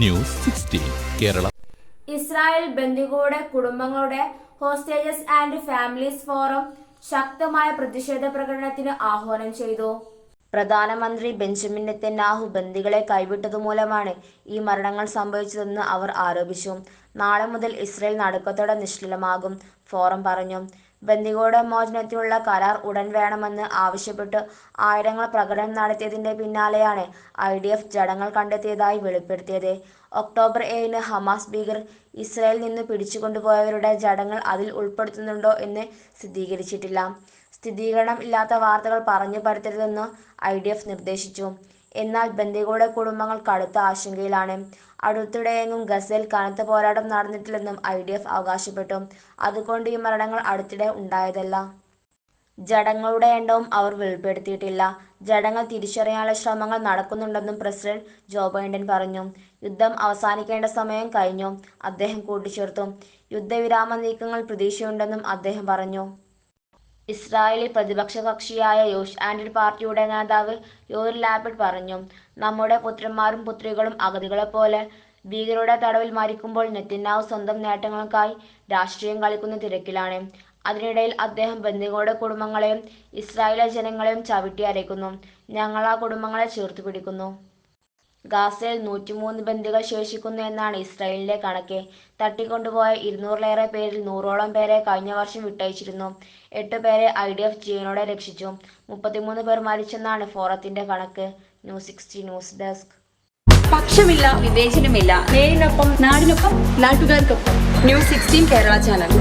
News sixteen Kerala. Israel ബന്ദികളുടെ കുടുംബങ്ങളുടെ hostages and families forum ശക്തമായ പ്രതിഷേധ പ്രകടനത്തിന് ആഹ്വാനം ചെയ്തു. പ്രധാനമന്ത്രി ബെഞ്ചമിൻ നെത്തന്യാഹു ബന്ദികളെ കൈവിട്ടതുമൂലമാണ് ഈ മരണങ്ങൾ സംഭവിച്ചതെന്ന് അവർ ആരോപിച്ചു. നാളെ മുതൽ ഇസ്രയേൽ നടുക്കത്തോടെ നിശ്ചലമാകും ഫോറം പറഞ്ഞു. ബന്ദികളുടെ മോചനത്തിനുള്ള കരാർ ഉടൻ വേണമെന്ന് ആവശ്യപ്പെട്ട് ആയിരങ്ങൾ പ്രകടനം നടത്തിയതിന്റെ പിന്നാലെയാണ് ഐ ഡി എഫ് ജഡങ്ങൾ കണ്ടെത്തിയതായി വെളിപ്പെടുത്തിയത്. ഒക്ടോബർ ഏഴിന് ഹമാസ് ഭീകർ ഇസ്രായേലിൽ നിന്ന് പിടിച്ചുകൊണ്ടുപോയവരുടെ ജഡങ്ങൾ അതിൽ ഉൾപ്പെടുത്തുന്നുണ്ടോ എന്ന് സ്ഥിരീകരിച്ചിട്ടില്ല. സ്ഥിരീകരണം ഇല്ലാത്ത വാർത്തകൾ പറഞ്ഞു പരത്തരുതെന്ന് ഐ നിർദ്ദേശിച്ചു. എന്നാൽ ബന്ദികളുടെ കുടുംബങ്ങൾ കടുത്ത ആശങ്കയിലാണ്. അടുത്തിടെയെങ്ങും ഗസയിൽ കനത്ത പോരാട്ടം നടന്നിട്ടില്ലെന്നും ഐ ഡി എഫ് അവകാശപ്പെട്ടു. അതുകൊണ്ട് ഈ മരണങ്ങൾ അടുത്തിടെ ഉണ്ടായതല്ല. ജഡങ്ങളുടെ എണ്ണവും അവർ വെളിപ്പെടുത്തിയിട്ടില്ല. ജഡങ്ങൾ തിരിച്ചറിയാനുള്ള ശ്രമങ്ങൾ നടക്കുന്നുണ്ടെന്നും പ്രസിഡന്റ് ജോ ബൈഡൻ പറഞ്ഞു. യുദ്ധം അവസാനിക്കേണ്ട സമയം കഴിഞ്ഞു. അദ്ദേഹം കൂട്ടിച്ചേർത്തു. യുദ്ധവിരാമ നീക്കങ്ങൾ പ്രതീക്ഷയുണ്ടെന്നും അദ്ദേഹം പറഞ്ഞു. ഇസ്രായേലി പ്രതിപക്ഷ കക്ഷിയായ യോഷ് ആൻഡ് പാർട്ടിയുടെ നേതാവ് യോർ ലാപിഡ് പറഞ്ഞു നമ്മുടെ പുത്രന്മാരും പുത്രികളും അഗതികളെപ്പോലെ ഭീകരരുടെ തടവിൽ മരിക്കുമ്പോൾ നെത്തിനാവ് സ്വന്തം നേട്ടങ്ങൾക്കായി രാഷ്ട്രീയം കളിക്കുന്ന തിരക്കിലാണ്. അതിനിടയിൽ അദ്ദേഹം ബന്ദികളുടെ കുടുംബങ്ങളെയും ഇസ്രായേലിലെ ജനങ്ങളെയും ചവിട്ടി അരയ്ക്കുന്നു. ഞങ്ങൾ ആ കുടുംബങ്ങളെ ചേർത്ത് പിടിക്കുന്നു. ഗാസയിൽ നൂറ്റിമൂന്ന് ബന്ദികൾ ശേഷിക്കുന്നു എന്നാണ് ഇസ്രായേലിന്റെ കണക്ക്. തട്ടിക്കൊണ്ടുപോയ ഇരുന്നൂറിലേറെ പേരിൽ നൂറോളം പേരെ കഴിഞ്ഞ വർഷം വിട്ടയച്ചിരുന്നു. എട്ട് പേരെ ഐ ഡി എഫ് ജീവനോടെ രക്ഷിച്ചു. മുപ്പത്തിമൂന്ന് പേർ മരിച്ചെന്നാണ് ഫോറത്തിന്റെ കണക്ക്. News sixty news desk. പക്ഷമില്ല വിവേചനമില്ല. നേരിനൊപ്പം നാടിനൊപ്പം നാട്ടുകാർക്കൊപ്പം. News sixteen Kerala channel.